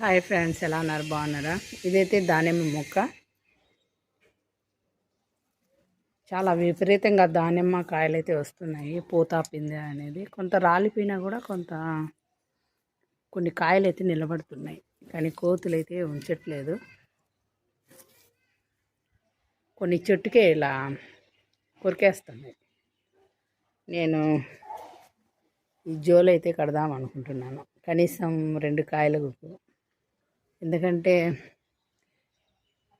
Hi friends ఎలా ఉన్నారు? బాగున్నారా? ఇదైతే దానిమ్మ మొక్క. చాలా విపరీతంగా దానిమ్మ కాయలు అయితే వస్తున్నాయి పూత పిందె అనేది. కొంత రాలిపోయినా కూడా కొంత కొన్ని కాయలు అయితే నిలబడుతున్నాయి కానీ కోతులు అయితే ఉంచట్లేదు. కొన్ని చెట్టుకే ఇలా కొరికేస్తున్నాయి. నేను ఈ జోలు అయితే కడదాం అనుకుంటున్నాను. కనీసం రెండు కాయలు ఎందుకంటే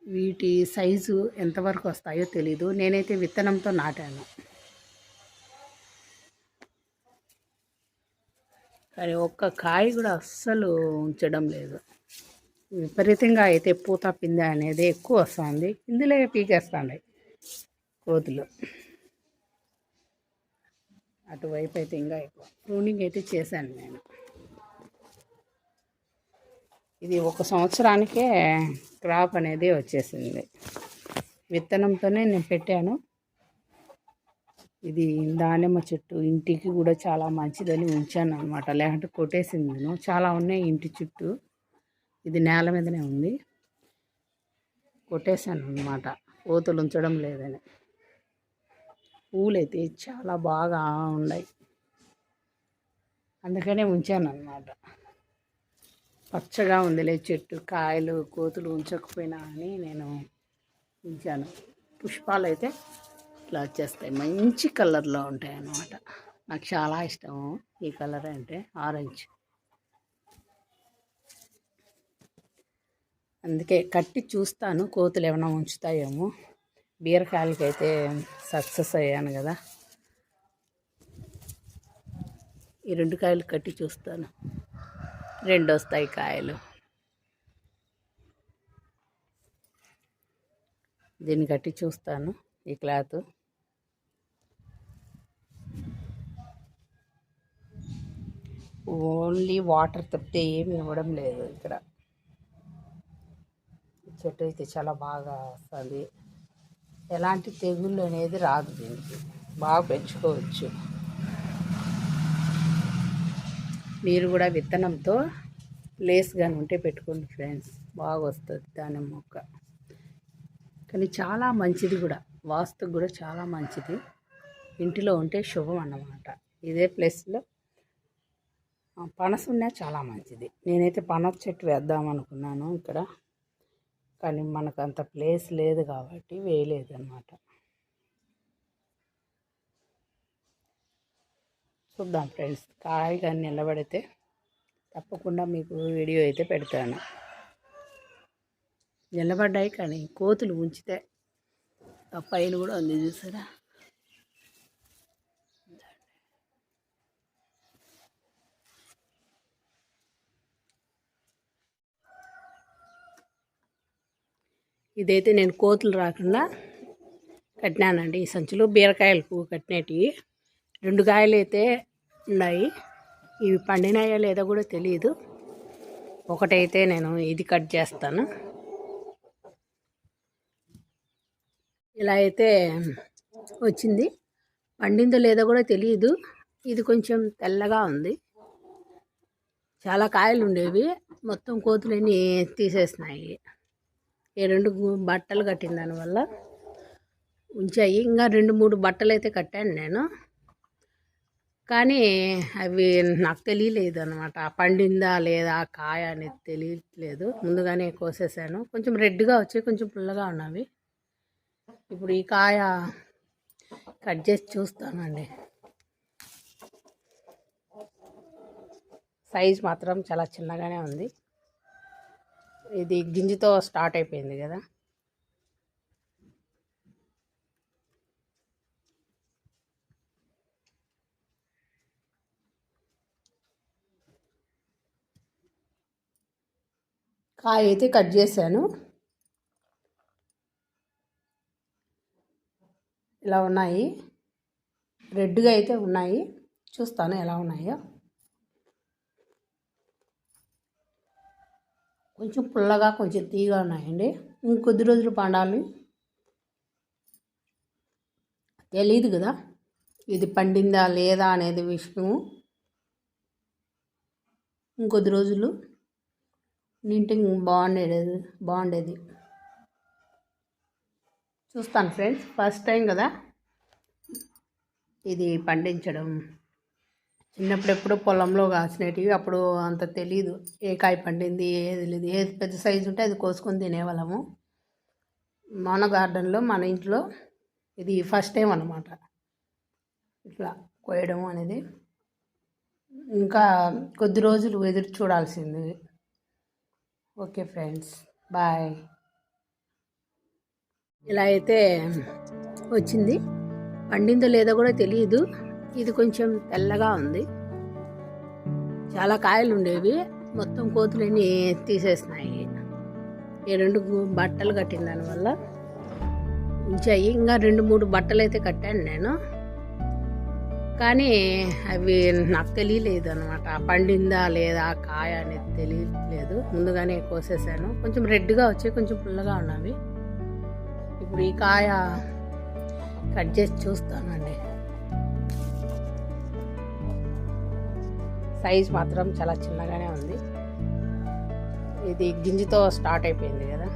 వీటి సైజు ఎంతవరకు వస్తాయో తెలీదు. నేనైతే విత్తనంతో నాటాను. కానీ ఒక్క కాయ కూడా అస్సలు ఉంచడం లేదు. విపరీతంగా అయితే పూత పిందె అనేది ఎక్కువ వస్తుంది. ఇందులో పీకేస్తాండి కోతులు. అటువైపు అయితే ఇంకా ఎక్కువ. ప్రూనింగ్ అయితే చేశాను నేను. ఇది ఒక సంవత్సరానికే క్రాప్ అనేది వచ్చేసింది. విత్తనంతోనే నేను పెట్టాను. ఇది దానిమ్మ చెట్టు ఇంటికి కూడా చాలా మంచిదని ఉంచాను అనమాట లేకుంటే కొట్టేసింది నేను. చాలా ఉన్నాయి ఇంటి చుట్టూ. ఇది నేల మీదనే ఉంది. కొట్టేశాను అనమాట కోతులు ఉంచడం లేదని. పూలైతే చాలా బాగా ఉన్నాయి అందుకనే ఉంచాను అనమాట పచ్చగా ఉందిలే చెట్టు. కాయలు కోతులు ఉంచకపోయినా అని నేను ఉంచాను. పుష్పాలు అయితే ఇట్లా వచ్చేస్తాయి. మంచి కలర్లో ఉంటాయి అన్నమాట నాకు చాలా ఇష్టం ఈ కలర్ అంటే ఆరెంజ్. అందుకే కట్టి చూస్తాను కోతులు ఏమైనా ఉంచుతాయేమో. బీరకాయలకి అయితే సక్సెస్ అయ్యాను కదా. ఈ రెండు కాయలు కట్టి చూస్తాను. రెండు వస్తాయి కాయలు. దీన్ని కట్టి చూస్తాను ఈ క్లాత్. ఓన్లీ వాటర్ తప్పితే ఏమి ఇవ్వడం లేదు ఇక్కడ. చెట్టు అయితే చాలా బాగా వస్తుంది. ఎలాంటి తెగుళ్ళు అనేది రాదు దీనికి. బాగా పెంచుకోవచ్చు. మీరు కూడా విత్తనంతో లేస్ కానీ ఉంటే పెట్టుకోండి ఫ్రెండ్స్. బాగా వస్తుంది దానిమ్మ మొక్క. కానీ చాలా మంచిది కూడా. వాస్తుకు కూడా చాలా మంచిది. ఇంటిలో ఉంటే శుభం అన్నమాట. ఇదే ప్లేస్లో పనస ఉన్నా చాలా మంచిది. నేనైతే పనస చెట్టు వేద్దాం అనుకున్నాను ఇక్కడ. కానీ మనకు అంత ప్లేస్ లేదు కాబట్టి వేయలేదు అనమాట చూద్దాం ఫ్రెండ్స్. కాయగా కానీ నిలబడితే తప్పకుండా మీకు వీడియో అయితే పెడతాను. నిలబడ్డాయి కానీ కోతులు ఉంచితే ఆ పైన కూడా ఉంది చూసారా? ఇదైతే నేను కోతులు రాకుండా కట్టినానండి ఈ సంచులు. బీరకాయలు పువ్వు కట్టినవి. రెండు కాయలు అయితే ఉన్నాయి. ఇవి పండినాయో లేదో కూడా తెలియదు ఒకటైతే నేను ఇది కట్ చేస్తాను. ఇలా అయితే వచ్చింది. పండిందో లేదో కూడా తెలియదు ఇది కొంచెం తెల్లగా ఉంది. చాలా కాయలు ఉండేవి. మొత్తం కోతులన్నీ తీసేసినాయి. ఈ రెండు బట్టలు కట్టిన దానివల్ల ఉంచాయి. ఇంకా రెండు మూడు బట్టలు అయితే కట్టాను నేను. కానీ అవి నాకు తెలియలేదు అనమాట పండిందా లేదా కాయ అనేది తెలియట్లేదు. ముందుగానే కోసేసాను. కొంచెం రెడ్గా వచ్చి కొంచెం పుల్లగా ఉన్నవి. ఇప్పుడు ఈ కాయ కట్ చేసి చూస్తానండి. సైజ్ మాత్రం చాలా చిన్నగానే ఉంది. ఇది గింజతో స్టార్ట్ అయిపోయింది కదా. కాయ అయితే కట్ చేశాను. ఇలా ఉన్నాయి. రెడ్గా అయితే ఉన్నాయి. చూస్తాను ఎలా ఉన్నాయో. కొంచెం పుల్లగా కొంచెం తీగా ఉన్నాయండి. ఇంకొద్ది రోజులు పండాలి. తెలియదు కదా. ఇది పండిందా లేదా అనేది విషయం ఇంకొద్ది రోజులు. నింటింగ్ బాగుండేది బాగుండేది. చూస్తాను ఫ్రెండ్స్ ఫస్ట్ టైం కదా ఇది పండించడం. చిన్నప్పుడు ఎప్పుడు పొలంలో కాసినవి అప్పుడు అంత తెలియదు ఏ కాయ పండింది ఏది లేదు ఏది పెద్ద సైజు ఉంటే అది కోసుకొని తినేవాళ్ళము. మన గార్డెన్లో మన ఇంట్లో ఇది ఫస్ట్ టైం అన్నమాట. ఇట్లా కోయడం అనేది. ఇంకా కొద్ది రోజులు ఎదురు చూడాల్సింది. Okay friends bye. ఇలా అయితే వచ్చింది. పండిందో లేదో కూడా తెలియదు ఇది కొంచెం తెల్లగా ఉంది. చాలా కాయలు ఉండేవి. మొత్తం కోతులన్నీ తీసేసినాయి. ఈ రెండు బట్టలు కట్టిన దానివల్ల ఉంచాయి. ఇంకా రెండు మూడు బట్టలు అయితే కట్టాను నేను. కానీ అవి నాకు తెలియలేదు అనమాట పండిందా లేదా కాయ అనేది తెలియలేదు. ముందుగానే కోసేసాను. కొంచెం రెడ్గా వచ్చి కొంచెం పుల్లగా ఉన్నవి. ఇప్పుడు ఈ కాయ కట్ చేసి చూస్తానండి. సైజ్ మాత్రం చాలా చిన్నగానే ఉంది. ఇది గింజతో స్టార్ట్ అయిపోయింది కదా.